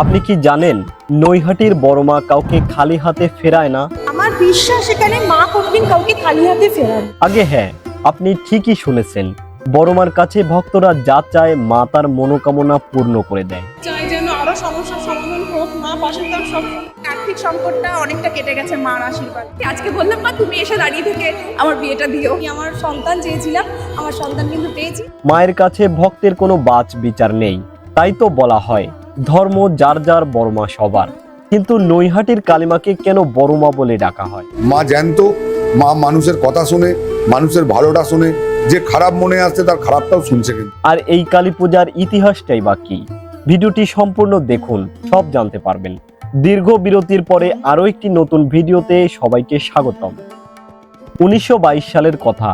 আপনি কি জানেন নৈহাটির বড়মা কাউকে খালি হাতে ফেরায় না? আমার বিশ্বাস এখানে মা কোনদিন কাউকে খালি হাতে ফেরান আগে হ্যাঁ আপনি ঠিকই শুনেছেন। বড়মার কাছে ভক্তরা যা চায় মা তার মনোকামনা পূর্ণ করে দেয়। চাই যেন আরও সমস্যার সমাধান হোক মা পাশে তার সব আর্থিক সংকটটা অনেকটা কেটে গেছে মার আশীর্বাদ। আজকে বললাম মা তুমি এসে দাঁড়িয়ে থেকে আমার বিয়েটা দিও। আমি আমার সন্তান চেয়েছিলাম আমার সন্তান কিন্তু পেয়েছি। মায়ের কাছে ভক্তের কোনো বাচ বিচার নেই তাই তো বলা হয়। ধর্ম যার যার বড়মা সবার। কিন্তু নৈহাটির কালিমাকে কেন বড়মা বলে ডাকা হয়? মা জ্যান্ত মা মানুষের কথা শুনে মানুষের ভালোটা শুনে যে খারাপ মনে আসছে তার খারাপটাও শুনছে কিন্তু। আর এই কালী পূজার ইতিহাসটাই বা কি? ভিডিওটি সম্পূর্ণ দেখুন সব জানতে পারবেন। দীর্ঘ বিরতির পরে আরও একটি নতুন ভিডিওতে সবাইকে স্বাগতম। উনিশশো বাইশ সালের কথা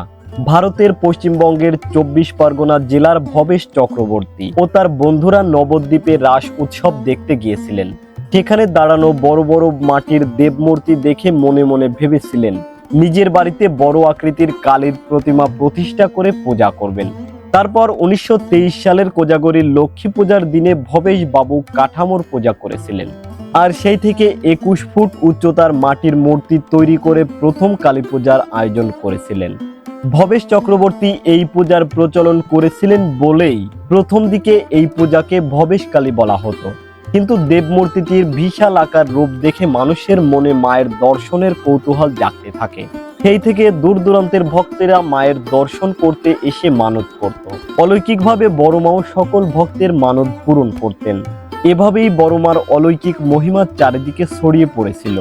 ভারতের পশ্চিমবঙ্গের চব্বিশ পরগনা জেলার ভবেশ চক্রবর্তী ও তার বন্ধুরা নবদ্বীপে রাস উৎসব দেখতে গিয়েছিলেন। সেখানে দাঁড়ানো বড় বড় মাটির দেবমূর্তি দেখে মনে মনে ভেবেছিলেন, নিজের বাড়িতে বড় আকৃতির কালীর প্রতিমা প্রতিষ্ঠা করে পূজা করবেন। তারপর উনিশশো তেইশ সালের কোজাগরীর লক্ষ্মী পূজার দিনে ভবেশ বাবু কাঠামোর পূজা করেছিলেন। আর সেই থেকে একুশ ফুট উচ্চতার মাটির মূর্তি তৈরি করে প্রথম কালী পূজার আয়োজন করেছিলেন। ভবেশ চক্রবর্তী এই পূজার প্রচলন করেছিলেন বলেই প্রথম দিকে এই পূজাকে ভবেশ কালী বলা হতো। কিন্তু দেবমূর্তিটির বিশাল আকার রূপ দেখে মানুষের মনে মায়ের দর্শনের কৌতূহল জাগতে থাকে। সেই থেকে দূর দূরান্তের ভক্তেরা মায়ের দর্শন করতে এসে মানত করত। অলৌকিকভাবে বড় মাও সকল ভক্তের মানত পূরণ করতেন। এভাবেই বড়মার অলৌকিক মহিমার চারিদিকে ছড়িয়ে পড়েছিল।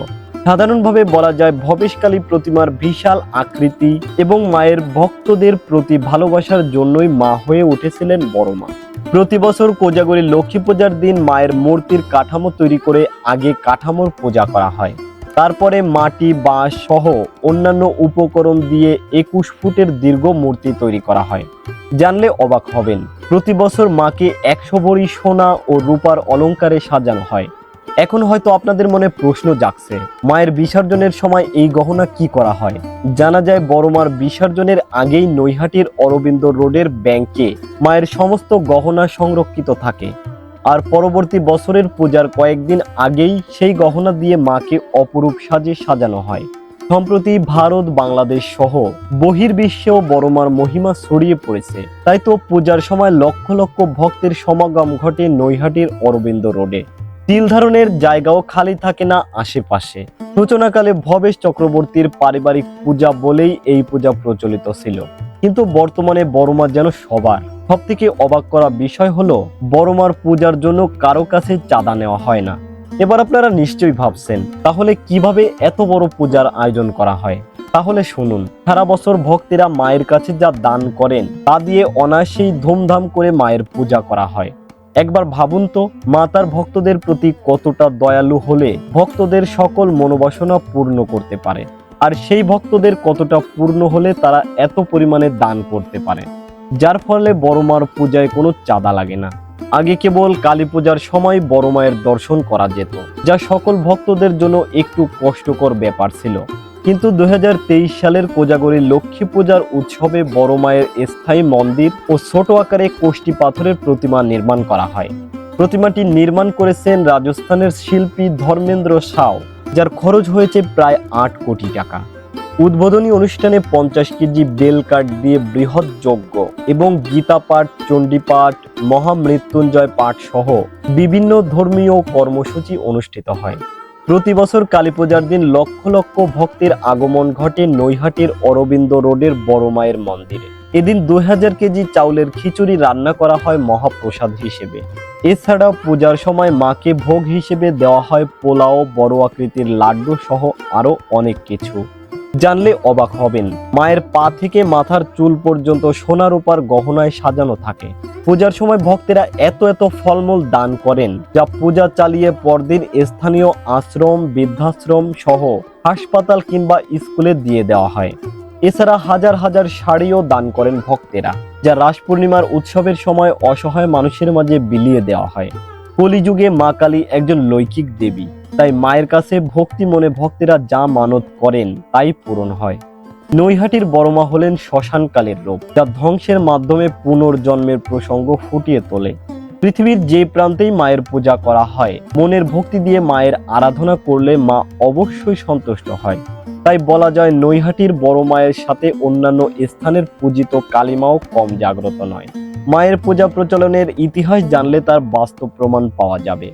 সাধারণভাবে বলা যায় ভবেশকালী প্রতিমার বিশাল আকৃতি এবং মায়ের ভক্তদের প্রতি ভালোবাসার জন্যই মা হয়ে উঠেছিলেন বড়মা প্রতি বছর কোজাগরী লক্ষ্মী পূজার দিন মায়ের মূর্তির কাঠামো তৈরি করে আগে কাঠামোর পূজা করা হয়। তারপরে মাটি, বাঁশ সহ অন্যান্য উপকরণ দিয়ে একুশ ফুটের দীর্ঘ মূর্তি তৈরি করা হয়। জানলে অবাক হবেন, প্রতি বছর মাকে একশো ভরি সোনা ও রূপার অলংকারে সাজানো হয়। এখন হয়তো আপনাদের মনে প্রশ্ন জাগছে, মায়ের বিসর্জনের সময় এই গহনা কি করা হয়? জানা যায় বড়মার বিসর্জনের আগেই নৈহাটির অরবিন্দ রোডের ব্যাংকে মায়ের সমস্ত গহনা সংরক্ষিত থাকে। আর পরবর্তী বছরের পূজার কয়েকদিন আগেই সেই গহনা দিয়ে মাকে অপরূপ সাজে সাজানো হয়। সম্প্রতি ভারত, বাংলাদেশ সহ বহির্বিশ্বেও বড়মার মহিমা ছড়িয়ে পড়েছে। তাই তো পূজার সময় লক্ষ লক্ষ ভক্তের সমাগম ঘটে নৈহাটির অরবিন্দ রোডে। তিল ধারণের জায়গাও খালি থাকে না আশেপাশে। সূচনাকালে ভবেশ চক্রবর্তীর পারিবারিক পূজা বলেই এই পূজা প্রচলিত ছিল। কিন্তু বর্তমানে বড়মা যেন সবার। সব থেকে অবাক করা বিষয় হলো, বড়মার পূজার জন্য কারও কাছে চাঁদা নেওয়া হয় না। এবার আপনারা নিশ্চয়ই ভাবছেন, তাহলে কীভাবে এত বড় পূজার আয়োজন করা হয়? তাহলে শুনুন, সারা বছর ভক্তেরা মায়ের কাছে যা দান করেন, তা দিয়ে অনায়াসেই ধুমধাম করে মায়ের পূজা করা হয়। একবার ভাবুন তো, মা তার ভক্তদের প্রতি কতটা দয়ালু হলে ভক্তদের সকল মনোবাসনা পূর্ণ করতে পারে। আর সেই ভক্তদের কতটা পূর্ণ হলে তারা এত পরিমাণে দান করতে পারে। যার ফলে বড় মার পূজায় কোনো চাঁদা লাগে না। আগে কেবল কালী পূজার সময় বড় মায়ের দর্শন করা যেত, যা সকল ভক্তদের জন্য একটু কষ্টকর ব্যাপার ছিল। কিন্তু দু হাজার তেইশ সালের কোজাগরী লক্ষ্মী পূজার উৎসবে বড় মায়ের স্থায়ী মন্দির ও ছোট আকারে কোষ্টি পাথরের প্রতিমা নির্মাণ করা হয়। প্রতিমাটি নির্মাণ করেছেন রাজস্থানের শিল্পী ধর্মেন্দ্র সাও যার খরচ হয়েছে প্রায় আট কোটি টাকা। উদ্বোধনী অনুষ্ঠানে পঞ্চাশ কেজি বেল কাঠ দিয়ে বৃহৎ যজ্ঞ এবং গীতা পাঠ, চণ্ডী পাঠ, মহামৃত্যুঞ্জয় পাঠ সহ বিভিন্ন ধর্মীয় কর্মসূচি অনুষ্ঠিত হয়। প্রতি বছর কালী পূজার দিন লক্ষ লক্ষ ভক্তের আগমন ঘটে নৈহাটির অরবিন্দ রোডের বড় মায়ের মন্দিরে। এদিন দুই হাজার কেজি চাউলের খিচুড়ি রান্না করা হয় মহাপ্রসাদ হিসেবে। এছাড়া পূজার সময় মাকে ভোগ হিসেবে দেওয়া হয় পোলাও, বড় আকৃতির লাড্ডু সহ আরও অনেক কিছু। জানলে অবাক হবেন। মায়ের পা থেকে মাথার চুল পর্যন্ত সোনা রূপার গহনায় সাজানো থাকে। পূজার সময় ভক্তেরা এত এত ফলমূল দান করেন, যা পূজা চালিয়ে পরদিন স্থানীয় আশ্রম, বৃদ্ধাশ্রম সহ হাসপাতাল কিংবা স্কুলে দিয়ে দেওয়া হয়। এছাড়া হাজার হাজার শাড়িও দান করেন ভক্তেরা, যা রাস পূর্ণিমার উৎসবের সময় অসহায় মানুষের মাঝে বিলিয়ে দেওয়া হয়। কলিযুগে মা কালী একজন লৌকিক দেবী। তাই মায়ের কাছে ভক্তি মনে ভক্তেরা যা মানত করেন তাই পূরণ হয়। নৈহাটির বড়মা হলেন শ্মশানকালের রূপ, যা ধ্বংসের মাধ্যমে পুনর্জন্মের প্রসঙ্গ ফুটিয়ে তোলে। পৃথিবীর যে প্রান্তেই মায়ের পূজা করা হয়, মনের ভক্তি দিয়ে মায়ের আরাধনা করলে মা অবশ্যই সন্তুষ্ট হয়। তাই বলা যায় নৈহাটির বড় মায়ের সাথে অন্যান্য স্থানের পূজিত কালিমাও কম জাগ্রত নয়। মায়ের পূজা প্রচলনের ইতিহাস জানলে তার বাস্তব প্রমাণ পাওয়া যাবে।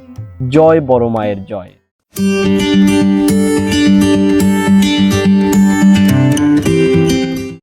জয় বড় মায়ের জয়। Música